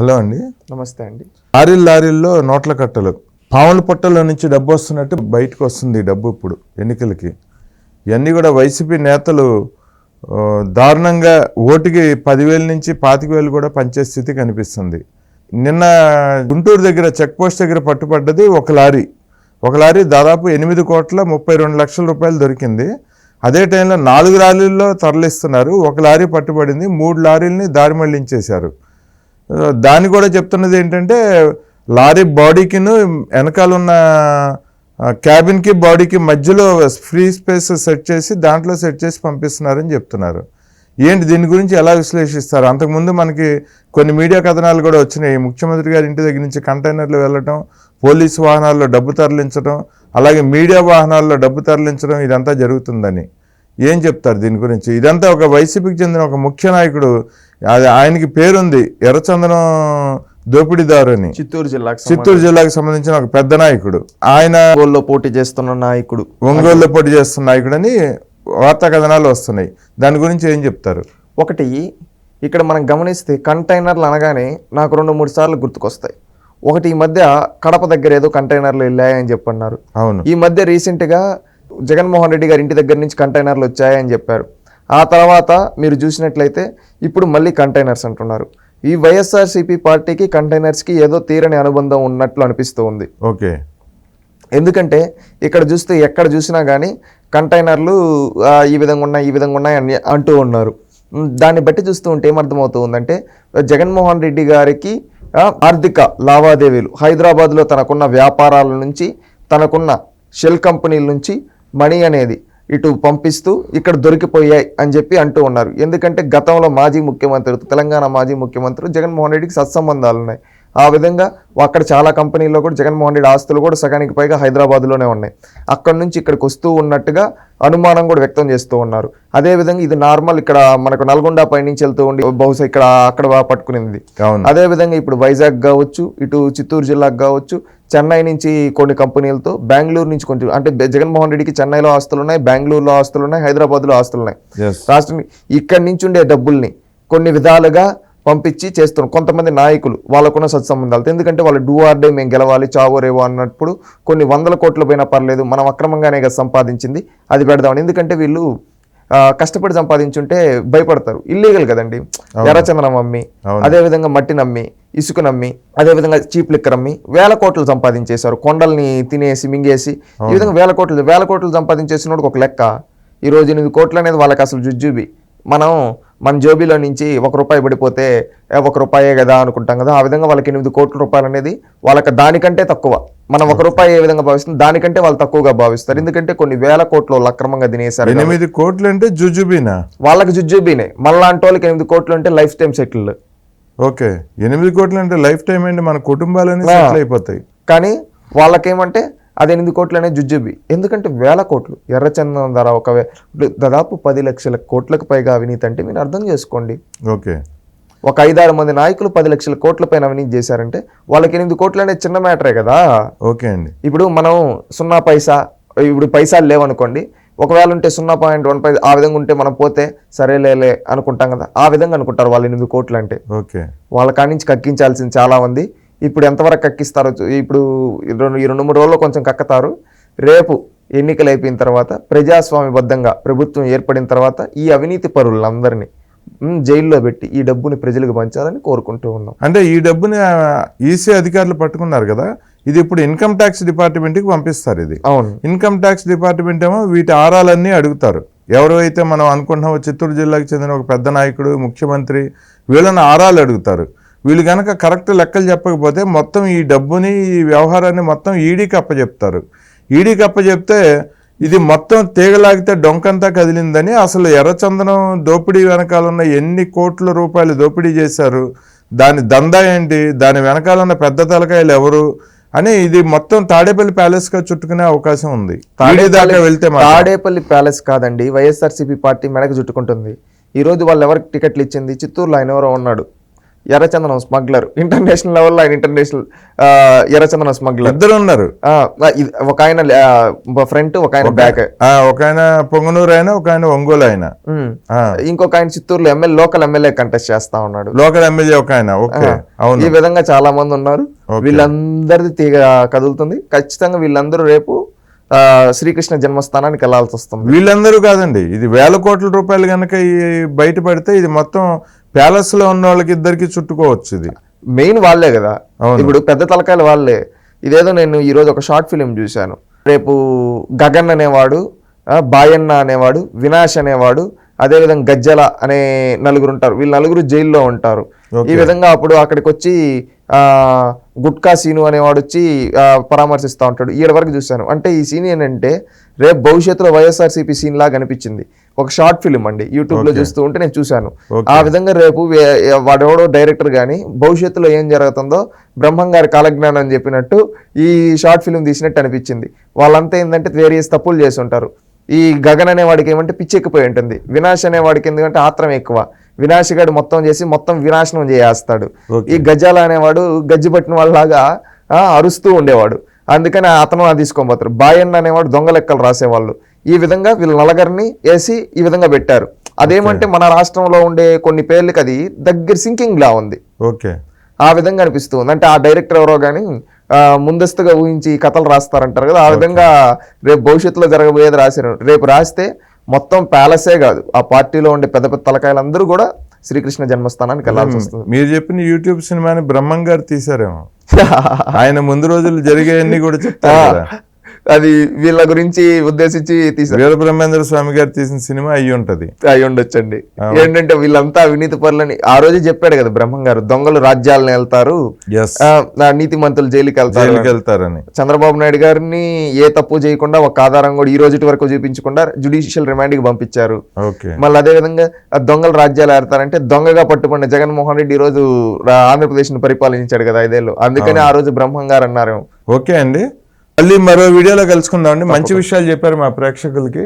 Hello అండి. నమస్తే అండి. లారీలు లారీల్లో నోట్ల కట్టలు. పాముల పొట్టలో నుంచి డబ్బు వస్తున్నట్టు బయటకు వస్తుంది డబ్బు ఇప్పుడు ఎన్నికలకి. ఇవన్నీ కూడా వైసీపీ నేతలు దారుణంగా ఓటుకి పదివేల నుంచి పాతిక వేలు కూడా పంచే స్థితి కనిపిస్తుంది. నిన్న గుంటూరు దగ్గర చెక్ పోస్ట్ దగ్గర పట్టుపడ్డది ఒక లారీ. ఒక లారీ దాదాపు ఎనిమిది కోట్ల ముప్పై రెండు లక్షల రూపాయలు దొరికింది. అదే టైంలో నాలుగు లారీల్లో తరలిస్తున్నారు. ఒక లారీ పట్టుబడింది. మూడు లారీల్ని దారి మళ్ళించేశారు. దాన్ని కూడా చెప్తున్నది ఏంటంటే లారీ బాడీకిను వెనకాల ఉన్న క్యాబిన్కి బాడీకి మధ్యలో ఫ్రీ స్పేస్ సెట్ చేసి దాంట్లో సెట్ చేసి పంపిస్తున్నారని చెప్తున్నారు. ఏంటి దీని గురించి ఎలా విశ్లేషిస్తారు? అంతకుముందు మనకి కొన్ని మీడియా కథనాలు కూడా వచ్చినాయి. ముఖ్యమంత్రి గారి ఇంటి దగ్గర నుంచి కంటైనర్లు వెళ్ళటం పోలీసు వాహనాల్లో డబ్బు తరలించడం అలాగే మీడియా వాహనాల్లో డబ్బు తరలించడం ఇదంతా జరుగుతుందని. ఏం చెప్తారు దీని గురించి? ఇదంతా ఒక వైసీపీకి చెందిన ఒక ముఖ్య నాయకుడు అది ఆయనకి పేరుంది ఎర్రచందనం దోపిడీదారు అని చిత్తూరు జిల్లాకు చిత్తూరు జిల్లాకు సంబంధించిన ఒక పెద్ద నాయకుడు. ఆయన ఒంగోలులో పోటీ చేస్తున్న నాయకుడు. ఒంగోలులో పోటీ చేస్తున్న నాయకుడని వార్తా కథనాలు వస్తున్నాయి. దాని గురించి ఏం చెప్తారు? ఒకటి ఇక్కడ మనం గమనిస్తే కంటైనర్లు అనగానే నాకు రెండు మూడు సార్లు గుర్తుకొస్తాయి. ఒకటి ఈ మధ్య కడప దగ్గర ఏదో కంటైనర్లు వెళ్ళాయని చెప్పన్నారు. అవును. ఈ మధ్య రీసెంట్గా జగన్మోహన్ రెడ్డి గారి ఇంటి దగ్గర నుంచి కంటైనర్లు వచ్చాయని చెప్పారు. ఆ తర్వాత మీరు చూసినట్లయితే ఇప్పుడు మళ్ళీ కంటైనర్స్ అంటున్నారు. ఈ వైఎస్ఆర్సీపీ పార్టీకి కంటైనర్స్కి ఏదో తీరని అనుబంధం ఉన్నట్లు అనిపిస్తూ ఉంది. ఓకే. ఎందుకంటే ఇక్కడ చూస్తే ఎక్కడ చూసినా కానీ కంటైనర్లు ఈ విధంగా ఉన్నాయి ఈ విధంగా ఉన్నాయి అని అంటూ ఉన్నారు. దాన్ని బట్టి చూస్తూ ఉంటే ఏమర్థమవుతూ ఉందంటే జగన్మోహన్ రెడ్డి గారికి ఆర్థిక లావాదేవీలు హైదరాబాద్లో తనకున్న వ్యాపారాల నుంచి తనకున్న షెల్ కంపెనీల నుంచి మనీ అనేది ఇటు పంపిస్తూ ఇక్కడ దొరికిపోయాయి అని చెప్పి అంటూ ఉన్నారు. ఎందుకంటే గతంలో మాజీ ముఖ్యమంత్రి తెలంగాణ మాజీ ముఖ్యమంత్రి జగన్మోహన్ రెడ్డికి సత్సంబంధాలు ఉన్నాయి. ఆ విధంగా అక్కడ చాలా కంపెనీల్లో కూడా జగన్మోహన్ రెడ్డి ఆస్తులు కూడా సగానికి పైగా హైదరాబాద్లోనే ఉన్నాయి. అక్కడ నుంచి ఇక్కడికి వస్తూ ఉన్నట్టుగా అనుమానం కూడా వ్యక్తం చేస్తూ ఉన్నారు. అదేవిధంగా ఇది నార్మల్ ఇక్కడ మనకు నల్గొండ పై నుంచి వెళ్తూ ఉండి బహుశా ఇక్కడ అక్కడ పట్టుకునింది. అవును. అదే విధంగా ఇప్పుడు వైజాగ్ కావచ్చు ఇటు చిత్తూరు జిల్లాకు కావచ్చు చెన్నై నుంచి కొన్ని కంపెనీలతో బెంగళూరు నుంచి కొంచెం అంటే జగన్మోహన్ రెడ్డికి చెన్నైలో ఆస్తులు ఉన్నాయి బెంగళూరులో ఆస్తులు ఉన్నాయి హైదరాబాద్లో ఆస్తులు ఉన్నాయి. రాష్ట్రం ఇక్కడి నుంచి ఉండే డబ్బుల్ని కొన్ని విధాలుగా పంపించి చేస్తున్నారు కొంతమంది నాయకులు వాళ్ళకున్న సత్సంబంధాలతో. ఎందుకంటే వాళ్ళు డూ ఆర్ డే మేము గెలవాలి చావో రేవో అన్నప్పుడు కొన్ని వందల కోట్లు పోయినా పర్లేదు మనం అక్రమంగానే కదా సంపాదించింది అది పెడదామని. ఎందుకంటే వీళ్ళు కష్టపడి సంపాదించుంటే భయపడతారు. ఇల్లీగల్ కదండి. ఎర్రచందనం అమ్మి అవును. అదే విధంగా మట్టి నమ్మి ఇసుక నమ్మి అదే విధంగా చీప్ లిక్కర్ అమ్మి వేల కోట్లు సంపాదించేశారు. కొండల్ని తినేసి మింగేసి ఈ విధంగా వేల కోట్లు వేల కోట్లు సంపాదించేసినోడికి ఒక లెక్క. ఈ రోజు ఎనిమిది కోట్లు అనేది వాళ్ళకి అసలు జుజ్జుబి. మనం మన జోబీలో నుంచి ఒక రూపాయి పడిపోతే "ఏ, ఒక రూపాయే కదా అనుకుంటాం కదా ఆ విధంగా వాళ్ళకి ఎనిమిది కోట్ల రూపాయలు అనేది వాళ్ళకి దానికంటే తక్కువ. మనం ఒక రూపాయి ఏ విధంగా భావిస్తుంది దానికంటే వాళ్ళు తక్కువగా భావిస్తారు. ఎందుకంటే కొన్ని వేల కోట్లు అక్రమంగా తినేశారు. ఎనిమిది కోట్లు అంటే జుజుబీనా? వాళ్ళకి జుజ్జుబీనే మళ్ళాంటి వాళ్ళకి ఎనిమిది కోట్లు అంటే లైఫ్ టైం సెటిల్ ఓకే. ఎనిమిది కోట్లు అంటే లైఫ్ టైం అండి మన కుటుంబాలన్నీ. సెటిల్ అయిపోతాయి. కానీ వాళ్ళకేమంటే అది ఎనిమిది కోట్లు అనేది జుజ్జుబి. ఎందుకంటే వేల కోట్లు. ఎర్రచందనం ధర ఒక దాదాపు పది లక్షల కోట్లకు పైగా అవినీతి అంటే మీరు అర్థం చేసుకోండి. ఓకే. ఒక ఐదారు మంది నాయకులు పది లక్షల కోట్ల పైన అవినీతి చేశారంటే వాళ్ళకి ఎనిమిది కోట్లు అనేది చిన్న మ్యాటరే కదా. ఓకే అండి. ఇప్పుడు మనం సున్నా పైసా ఇప్పుడు పైసలు లేవనుకోండి ఒకవేళ ఉంటే సున్నా పాయింట్ వన్ పైసా ఆ విధంగా ఉంటే మనం పోతే సరేలేలే అనుకుంటాం కదా. ఆ విధంగా అనుకుంటారు వాళ్ళు ఎనిమిది కోట్లు అంటే ఓకే. వాళ్ళ కాడి నుంచి కక్కించాల్సింది చాలా ఉంది ఇప్పుడు ఎంతవరకు కక్కిస్తారో ఇప్పుడు రెండు ఈ రెండు మూడు రోజుల్లో కొంచెం కక్కతారు. రేపు ఎన్నికలు అయిపోయిన తర్వాత ప్రజాస్వామ్యబద్ధంగా ప్రభుత్వం ఏర్పడిన తర్వాత ఈ అవినీతి పరులందరినీ జైల్లో పెట్టి ఈ డబ్బుని ప్రజలకు పంచాలని కోరుకుంటూ ఉన్నాం. అంటే ఈ డబ్బుని ఈసీ అధికారులు పట్టుకున్నారు కదా ఇది ఇప్పుడు ఇన్కమ్ ట్యాక్స్ డిపార్ట్మెంట్కి పంపిస్తారు ఇది. అవును. ఇన్కమ్ ట్యాక్స్ డిపార్ట్మెంట్ ఏమో వీటి ఆరాలన్నీ అడుగుతారు. ఎవరైతే మనం అనుకుంటున్నామో చిత్తూరు జిల్లాకు చెందిన ఒక పెద్ద నాయకుడు ముఖ్యమంత్రి వీళ్ళని ఆరాలు అడుగుతారు. వీళ్ళు కనుక కరెక్ట్ లెక్కలు చెప్పకపోతే మొత్తం ఈ డబ్బుని ఈ వ్యవహారాన్ని మొత్తం ఈడీకి అప్పచెప్తారు ఈడీకి అప్పచెప్తే ఇది మొత్తం తీగలాగితే డొంకంతా కదిలిందని అసలు ఎర్రచందనం దోపిడీ వెనకాల ఉన్న ఎన్ని కోట్ల రూపాయలు దోపిడీ చేశారు దాని దందా ఏంటి దాని వెనకాల ఉన్న పెద్ద తలకాయలు ఎవరు అని ఇది మొత్తం తాడేపల్లి ప్యాలెస్గా చుట్టుకునే అవకాశం ఉంది. తాడే దాకా వెళ్తే. తాడేపల్లి ప్యాలెస్ కాదండి వైఎస్ఆర్సీపీ పార్టీ మెడకు చుట్టుకుంటుంది. ఈ రోజు వాళ్ళు ఎవరికి టికెట్లు ఇచ్చింది? చిత్తూరులో ఆయన ఎవరో ఉన్నాడు. ఎర్రచందనం స్మగ్లర్. ఇంటర్నేషనల్ లెవెల్లో ఆయన ఇంటర్నేషనల్ ఎర్రచందనం స్మగ్లర్. ఇద్దరు ఉన్నారు. ఒక ఆయన ఫ్రంట్ ఒక ఆయన బ్యాక్. ఒక ఆయన పొంగనూరు అయినా ఒక ఆయన ఒంగోలు అయినా ఆ, ఇంకొక ఆయన చిత్తూరులో ఎమ్మెల్యే లోకల్ ఎమ్మెల్యే కంటెస్ట్ చేస్తా ఉన్నాడు. లోకల్ ఎమ్మెల్యే ఒక ఆయన ఈ విధంగా చాలా మంది ఉన్నారు. వీళ్ళందరిది తీగ కదులుతుంది. ఖచ్చితంగా వీళ్ళందరూ రేపు శ్రీకృష్ణ జన్మస్థానానికి వెళ్ళాల్సి వస్తుంది. వీళ్ళందరూ కాదండి. ఇది వేల కోట్ల రూపాయలు కనుక ఈ బయట పడితే ఇది మొత్తం ప్యాలెస్లో ఉన్న వాళ్ళకి ఇద్దరికి చుట్టుకోవచ్చు ఇది. మెయిన్ వాళ్ళే కదా. ఇప్పుడు పెద్ద తలకాయలు వాళ్ళే. ఇదేదో నేను ఈ రోజు ఒక షార్ట్ ఫిలిం చూశాను. రేపు గగన్ అనేవాడు బాయన్న అనేవాడు వినాష్ అనేవాడు అదేవిధంగా గజ్జల అనే నలుగురు ఉంటారు. వీళ్ళు నలుగురు జైల్లో ఉంటారు. ఈ విధంగా అప్పుడు అక్కడికి వచ్చి ఆ గుట్కా సీను అనేవాడు వచ్చి పరామర్శిస్తూ ఉంటాడు. ఈడ వరకు చూశాను. అంటే ఈ సీన్ ఏంటంటే రేపు భవిష్యత్తులో వైఎస్ఆర్సీపీ సీన్ లాగా అనిపించింది. ఒక షార్ట్ ఫిలిం అండి. యూట్యూబ్లో చూస్తూ ఉంటే నేను చూశాను. ఆ విధంగా రేపు వాడెవడో డైరెక్టర్ గాని భవిష్యత్తులో ఏం జరుగుతుందో బ్రహ్మం గారి కాలజ్ఞానం అని చెప్పినట్టు ఈ షార్ట్ ఫిలిం తీసినట్టు అనిపించింది. వాళ్ళంతా ఏంటంటే వేరియస్ తప్పులు చేసి ఉంటారు. ఈ గగన్ అనే వాడికి ఏమంటే పిచ్చి ఎక్కిపోయి ఉంటుంది. వినాష్ అనే వాడికి ఎందుకంటే ఆత్రం ఎక్కువ. వినాష్ గాడు మొత్తం చేసి మొత్తం వినాశనం చేస్తాడు. ఈ గజాల అనేవాడు గజ్జి పట్టిన వాళ్ళలాగా అరుస్తూ ఉండేవాడు. అందుకని అతను అది తీసుకొని పోతారు. బాయన్న అనేవాడు దొంగ లెక్కలు రాసేవాళ్ళు. ఈ విధంగా వీళ్ళ నలగరిని వేసి ఈ విధంగా పెట్టారు. అదేమంటే మన రాష్ట్రంలో ఉండే కొన్ని పేర్లకి అది దగ్గర సింకింగ్ లా ఉంది. ఓకే. ఆ విధంగా అనిపిస్తుంది అంటే ఆ డైరెక్టర్ ఎవరో కానీ ముందస్తుగా ఊహించి కథలు రాస్తారంటారు కదా. ఆ విధంగా రేపు భవిష్యత్తులో జరగబోయేది రాశారు రేపు రాస్తే మొత్తం ప్యాలెసే కాదు. ఆ పార్టీలో ఉండే పెద్ద పెద్ద తలకాయలందరూ కూడా శ్రీకృష్ణ జన్మస్థానానికి వెళ్ళాల్సి వస్తుంది. మీరు చెప్పిన యూట్యూబ్ సినిమాని బ్రహ్మం గారు తీసారేమో ఆయన ముందు రోజులు జరిగేవన్నీ కూడా చెప్తారు అది వీళ్ళ గురించి ఉద్దేశించి తీసారు వీర బ్రహ్మేంద్ర స్వామి గారు తీసిన సినిమా అయ్యి ఉంటది. అయి ఉండొచ్చండి. ఏంటంటే వీళ్ళంతా అవినీతి పరులని ఆ రోజు చెప్పాడు కదా బ్రహ్మం గారు దొంగలు రాజ్యాలను వెళ్తారు. నీతి మంతులు జైలుకి వెళ్తారు. వెళ్తారని. చంద్రబాబు నాయుడు గారిని ఏ తప్పు చేయకుండా ఒక ఆధారం కూడా ఈ రోజు వరకు చూపించకుండా జుడిషియల్ రిమాండ్కి పంపించారు మళ్ళీ అదే విధంగా దొంగలు రాజ్యాలు ఆడతారంటే దొంగగా పట్టుకున్న జగన్మోహన్ రెడ్డి ఈ రోజు ఆంధ్రప్రదేశ్ను పరిపాలించాడు కదా ఐదేళ్ళు. అందుకని ఆ రోజు బ్రహ్మం గారు అన్నారు. ఓకే అండి. మళ్ళీ మరో వీడియోలో కలుసుకుందాం అండి. మంచి విషయాలు చెప్పారు మా ప్రేక్షకులకి.